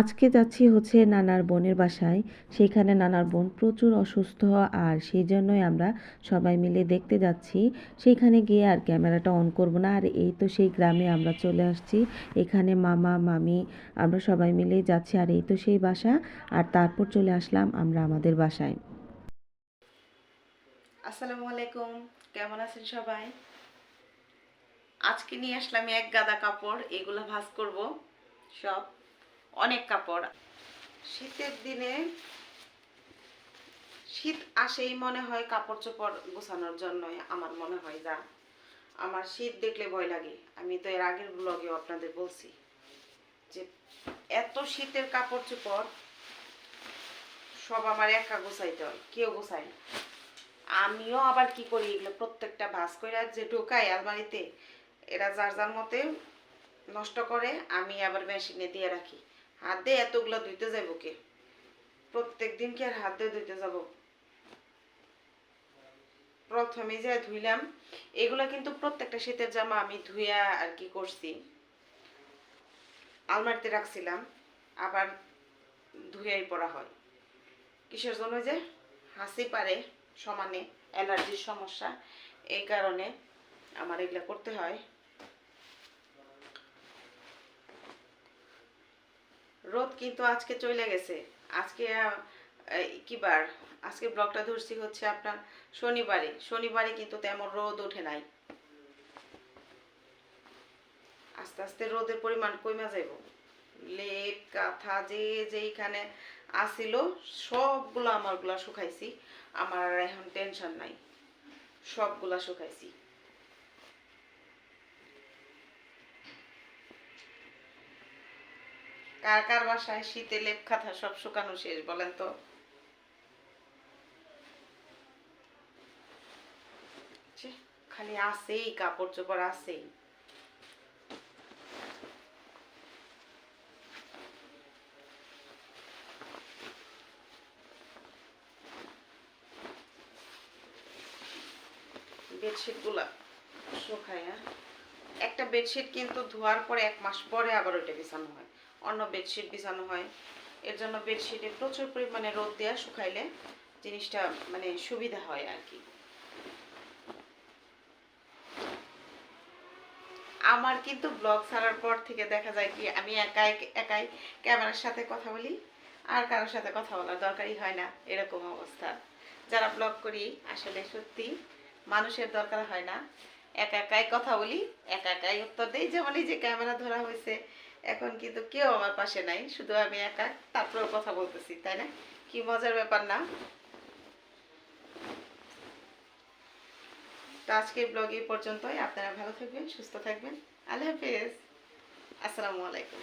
আজকে যাচ্ছি হচ্ছে নানার বোনের বাসায়। সেখানে নানার বোন প্রচুর অসুস্থ আর সেই জন্যই আমরা সবাই মিলে দেখতে যাচ্ছি। সেইখানে গিয়ে আর ক্যামেরাটা অন করব না। আর এই তো সেই গ্রামে আমরা চলে আসছি। এখানে মামা, মামি, আমরা সবাই মিলে যাচ্ছি। আর এই তো সেই বাসা। আর তারপর চলে আসলাম আমরা আমাদের বাসায়। আসসালামু আলাইকুম। কেমন আছেন সবাই? আজকে নিয়ে আসলাম এক গাদা কাপড়। এগুলো ভাঁজ করব। সব। অনেক কাপড়। শীতের দিনে শীত আসেই মনে হয় কাপড় চোপড় গোছানোর জন্যই আমার মনে হয় যা। আমার শীত দেখলে ভয় লাগে। আমি তো এর আগের ব্লগেও আপনাদের বলছি যে এত শীতের কাপড় চোপড় সব আমার একা গোছাইতে হয়, কেউ গোছায় না। আমিও আবার কি করি, এগুলো প্রত্যেকটা ভাস করে যে ঢোকাই আলমারিতে, এরা যার যার মতে নষ্ট করে, আমি আবার মেশিনে দিয়ে রাখি। হাত এতগুলো ধুইতে যাব কে? প্রত্যেক দিন কি আর হাত দিয়ে ধুইতে যাব? প্রথমে যে ধুইলাম, এগুলো কিন্তু প্রত্যেকটা শীতের জামা আমি ধুইয়া আর কি করছি। আলমারিতে রাখছিলাম, আবার ধুয়েই পরা হয়। কিসের জন্য যে? হাসি পারে সমানে, অ্যালার্জির সমস্যা, এই কারণে আমার এগুলো করতে হয়। রোদ কিন্তু আজকে চলে গেছে। আজকে কি বার? আজকে ব্লগটা ধরছি হচ্ছে আপনার শনিবারে। শনিবারে কিন্তু তেমন রোদ ওঠে নাই। আস্তে আস্তে রোদের পরিমাণ কমে যাইব। লেপ, কাঁথা, যে যেইখানে আসিল, সবগুলো আমারগুলা শুকাইছি। আমার এখন টেনশন নাই। সবগুলা শুকাইছি। কার কার বাসায় শীতে লেপ কাঁথা সব শুকানো শেষ, বলেন তো? খালি আসেই কাপড় চোপড় আসেই বেডশিটগুলা শুকায় হ্যাঁ? একটা বেডশিট কিন্তু ধোয়ার পরে এক মাস পরে আবার ওইটা বিছানো হয়। অন্য বেডশিট বিছানো হয়। এর জন্য বেডশিটে প্রচুর পরিমাণে রোদ দেওয়া শুকাইলে জিনিসটা মানে সুবিধা হয় আর কি আমার কিন্তু ব্লগ ছাড়ার পর থেকে দেখা যায় কি, আমি একাই একাই ক্যামেরার সাথে কথা বলি, আর কারোর সাথে কথা বলার দরকারই হয় না, এরকম অবস্থা। যারা ব্লগ করি, আসলে সত্যি মানুষের দরকার হয় না। একা একাই কথা বলি, একা একাই উত্তর দিই, যেমন এই যে ক্যামেরা ধরা হয়েছে এখন কিন্তু কেউ আমার পাশে নাই, শুধু আমি একা, তারপরেও কথা বলতেছি, তাই না? কি মজার ব্যাপার না? তো আজকের ব্লগ এই পর্যন্তই, আপনারা ভালো থাকবেন, সুস্থ থাকবেন, আল্লাহ হাফিজ, আসসালামু আলাইকুম।